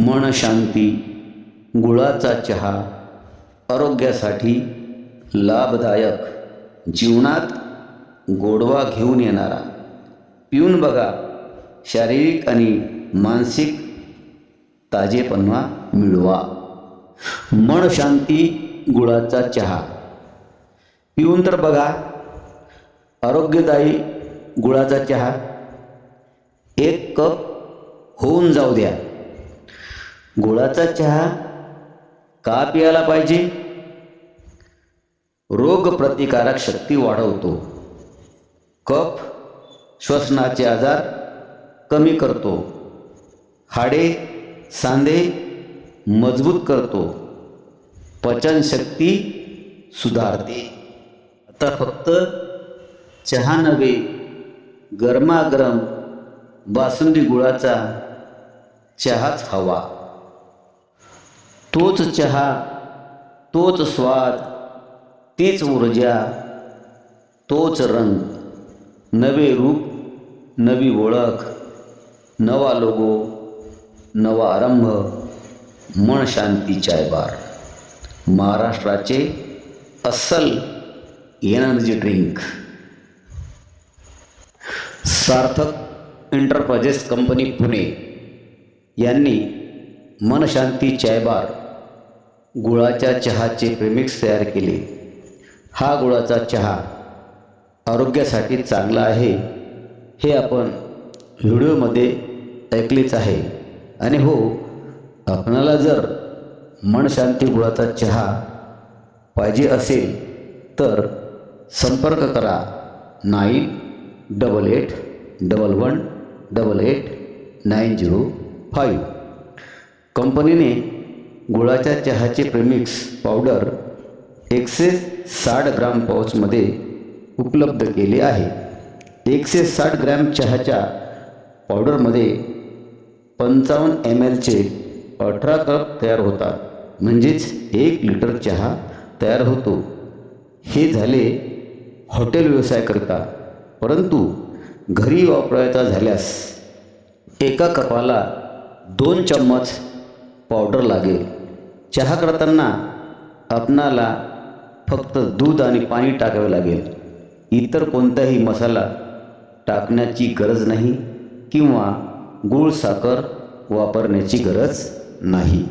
मन शांती गुळाचा चहा आरोग्यासाठी लाभदायक जीवनात गोडवा घेऊन येणारा. पिऊन बघा शारीरिक आणि मानसिक ताजेपणा मिळवा. मन शांती गुळाचा चहा. पिऊन तर बघा आरोग्यदायी गुळाचा चहा. एक कप होऊन जाऊ द्या. गुळाचा चहा का प्यायला पाहिजे? रोगप्रतिकारक शक्ती वाढवतो. कफ श्वसनाचे आजार कमी करतो. हाडे सांधे मजबूत करतो. पचनशक्ती सुधारते. आता फक्त चहा नव्हे गरमागरम बासुंदी गुळाचा चहाच हवा. तोच चहा तोच स्वाद तीच ऊर्जा तोच रंग. नवे रूप नवी ओळख नवा लोगो नवा आरंभ मन शांती चायबार महाराष्ट्राचे अस्सल energy drink Sarthak enterprises company Pune यांनी मनशांती चायबार गुळाच्या चहाचे प्रेमिक्स तयार केले. हा गुळाचा चहा आरोग्यासाठी चांगला आहे हे आपण व्हिडिओमध्ये ऐकलेच आहे. आणि हो आपणाला जर मनशांती गुळाचा चहा पाहिजे असेल तर संपर्क करा. Nine double eight double one double eight nine zero five. कंपनीने गुळाच्या चहाचे प्रेमिक्स पावडर एकशे साठ ग्राम पाऊचमध्ये उपलब्ध केले आहे. एकशे साठ ग्रॅम चहाच्या पावडरमध्ये पंचावन्न एम एलचे अठरा कप तयार होतात. म्हणजेच एक लिटर चहा तयार होतो. हे झाले हॉटेल व्यवसायाकरिता परंतु घरी वापरायचा झाल्यास एका कपाला दोन चम्मच पावडर लागेल. चहा करताना आपणाला फक्त दूध आणि पाणी टाकावे लागेल. इतर कोणताही मसाला टाकण्याची गरज नाही किंवा गूळ साखर वापरण्याची गरज नाही.